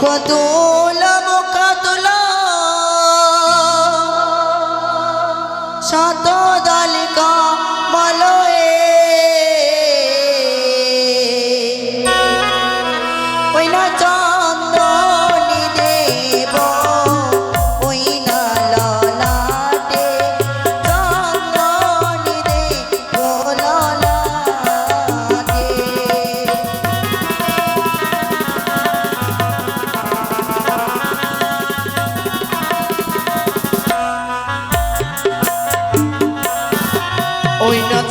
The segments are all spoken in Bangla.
কদলা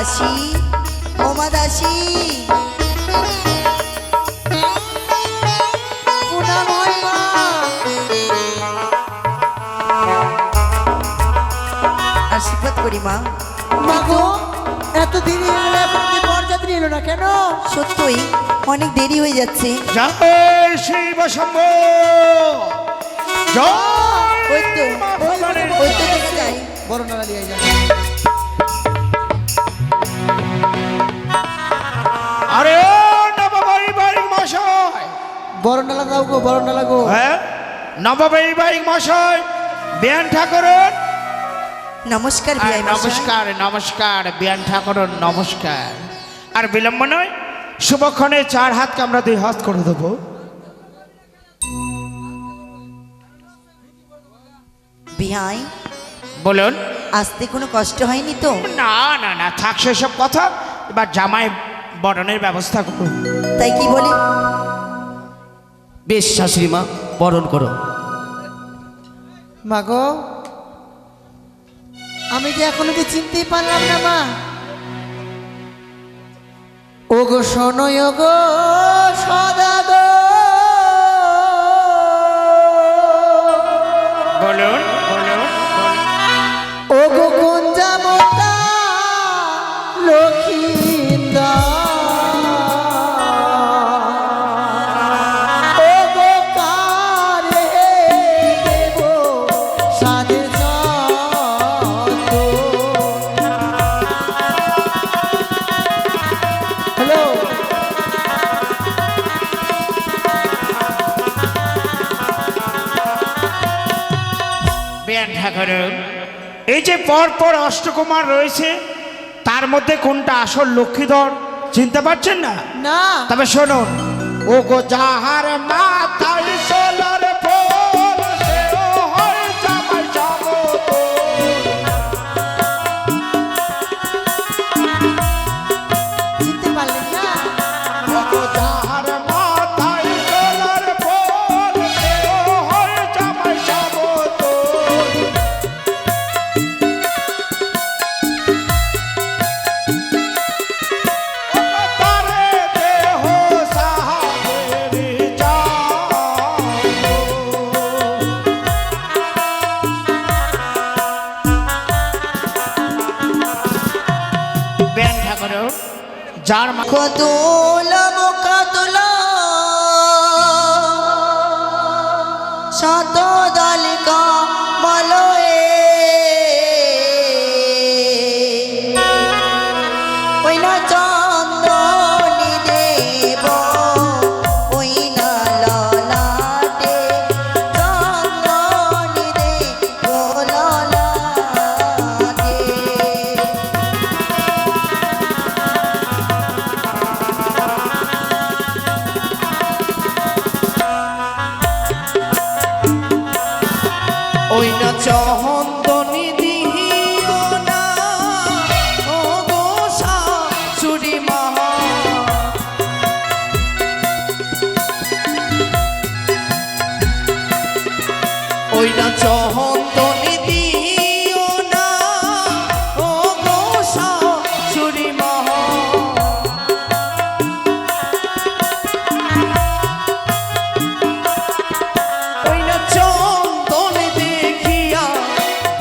দাসী ওমা দাসী। আশীর্বাদ করি মা। মাগো এত দেরি বরযাত্রী এলো না কেন? সত্যই অনেক দেরি হয়ে যাচ্ছে। জয় শিব শম্ভু। জয় ওই তো ওই তো দেখা যায় বড় দাও গো বড় নালা গো। হ্যাঁ? নববৈবাহিক মশাই বিয়ান ঠাকুরন। নমস্কার আর নমস্কার নমস্কার বিয়ান ঠাকুরন নমস্কার। আর বিলম্ব নয় শুভক্ষণে চার হাতকে আমরা দুই হাত করে দেবো। বিয়াই বলুন। আসতে কোনো কষ্ট হয়নি তো? না না না থাক সেসব কথা। এবার জামাই বরণের ব্যবস্থা করুন। তাই কি বলে? বেশ শাশুড়ি মা, বরণ করো। মা গো, আমি যে এখনও কি চিনতেই পারলাম না, মা। ও গো শোনো গো সদা বিয়ান করো। এই যে পর পর অষ্টকুমার রয়েছে তার মধ্যে কোনটা আসল লক্ষ্মীধর? চিনতে পারছেন না? না। তবে শোনো ও গো যাহার মাথায় সোলার যার দালিকা চন্দনী দিহিও না। ও গো শাশুড়ি মা ওই না চন্দনী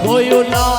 হইও না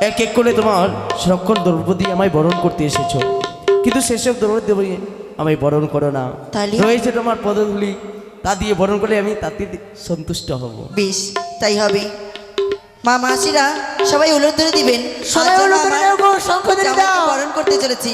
এক এক করে তোমার সকল দ্রৌপদী আমায় বরণ করতে এসেছ। কিন্তু সেসব দ্রৌপদী দিয়ে আমায় বরণ করো না? রয়েছে তোমার পদগুলি তা দিয়ে বরণ করলে আমি তাতে সন্তুষ্ট হব। বেশ তাই হবে। মা মাসিরা সবাই উলুর ধরে দিবেন। বরণ করতে চলেছি।